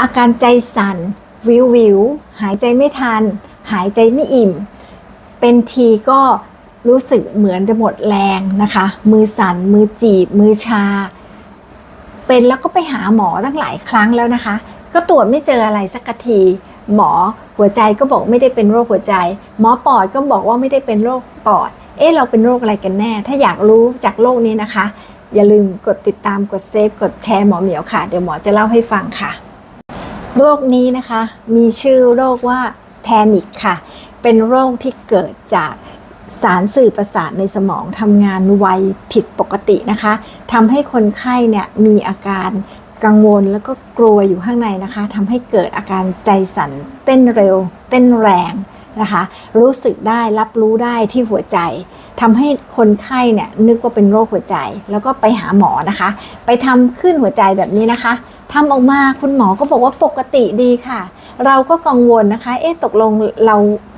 อาการใจสั่นวิววิวหายใจไม่ทัน หายใจไม่อิ่ม เป็นทีก็รู้สึกเหมือนจะหมดแรงนะคะ มือสั่นมือจีบ มือชา เป็นแล้วก็ไปหาหมอตั้งหลายครั้งแล้วนะคะ ก็ตรวจไม่เจออะไรสักทีหมอหัวใจก็บอกไม่ได้เป็นโรคหัวใจ หมอปอดก็บอกว่าไม่ได้เป็นโรคปอด เอ๊ะเราเป็นโรคอะไรกันแน่ ถ้าอยากรู้จากโรคนี้นะคะ อย่าลืมกดติดตามกดเซฟกดแชร์หมอเหมียวค่ะ เดี๋ยวหมอจะเล่าให้ฟังค่ะ โรคนี้นะคะ มีชื่อโรคว่าแพนิคค่ะ เป็นโรคที่เกิดจากสารสื่อประสาทในสมองทำงานไวผิดปกตินะคะทำให้คนไข้เนี่ยมีอาการกังวลแล้วก็กลัวอยู่ข้างในนะคะทำให้เกิดอาการใจสั่นเต้นเร็ว เต้นแรงนะคะ รู้สึกได้รับรู้ได้ที่หัวใจทำให้คนไข้เนี่ยนึกว่าเป็นโรคหัวใจ แล้วก็ไปหาหมอนะคะ ไปทำขึ้นหัวใจแบบนี้นะคะ ทำออกมาคุณหมอก็บอกว่าปกติดีค่ะ เราก็กังวลนะคะ เอ๊ะตกลงเรา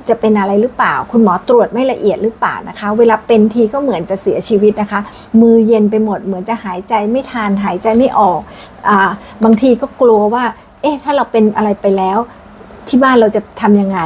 จะเป็นอะไรหรือเปล่า คุณหมอตรวจไม่ละเอียดหรือเปล่านะคะ เวลาเป็นทีก็เหมือนจะเสียชีวิตนะคะ มือเย็นไปหมดเหมือนจะหายใจไม่ทานหายใจไม่ออกอาบางทีก็กลัวว่า เอ๊ะถ้าเราเป็นอะไรไปแล้ว ที่บ้านเราจะทำยังไง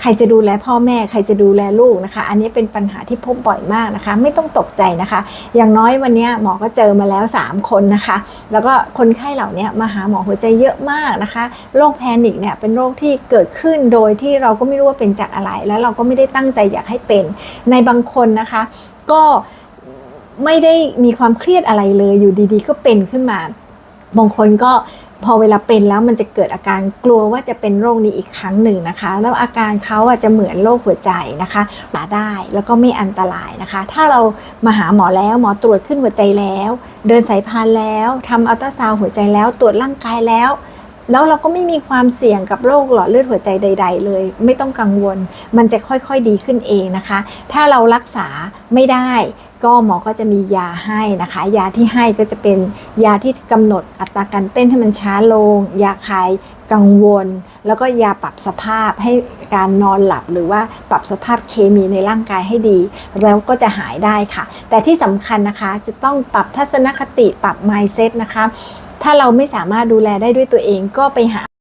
ใครจะดูแลพ่อแม่ ใครจะดูแลลูกนะคะ อันนี้เป็นปัญหาที่พบบ่อยมากนะคะ ไม่ต้องตกใจนะคะ อย่างน้อยวันนี้หมอก็เจอมาแล้ว 3 คนนะคะ แล้วก็คนไข้เหล่านี้มาหาหมอหัวใจเยอะมากนะคะโรคแพนิคเนี่ยเป็นโรคที่เกิดขึ้นโดยที่เราก็ไม่รู้ว่าเป็นจากอะไร แล้วเราก็ไม่ได้ตั้งใจอยากให้เป็น ในบางคนนะคะ ก็ไม่ได้มีความเครียดอะไรเลยอยู่ดีๆ ก็เป็นขึ้นมาบางคนก็ พอเวลาเป็นแล้วมันจะเกิดอาการกลัวว่าจะเป็นโรคนี้อีกครั้งหนึ่งนะคะ แล้วอาการเขาอาจจะเหมือนโรคหัวใจนะคะหาได้แล้วก็ไม่อันตรายนะคะ ถ้าเรามาหาหมอแล้วหมอตรวจขึ้นหัวใจแล้ว เดินสายพานแล้วทำอัลตราซาวด์หัวใจแล้วตรวจร่างกายแล้วแล้วเราก็ไม่มีความเสี่ยงกับโรคหลอดเลือดหัวใจใด ๆ เลย ไม่ต้องกังวล มันจะค่อยๆดีขึ้นเองนะคะ ถ้าเรารักษาไม่ได้ ก็หมอก็จะมียาให้นะคะ ยาที่ให้ก็จะเป็นยาที่กำหนดอัตราการเต้นให้มันช้าลง ยาคลายกังวล แล้วก็ยาปรับสภาพให้การนอนหลับหรือว่าปรับสภาพเคมีในร่างกายให้ดี แล้วก็จะหายได้ค่ะ แต่ที่สำคัญนะคะจะต้องปรับทัศนคติปรับ mindset นะคะถ้าเราไม่สามารถดูแลได้ด้วยตัวเองก็ไปหา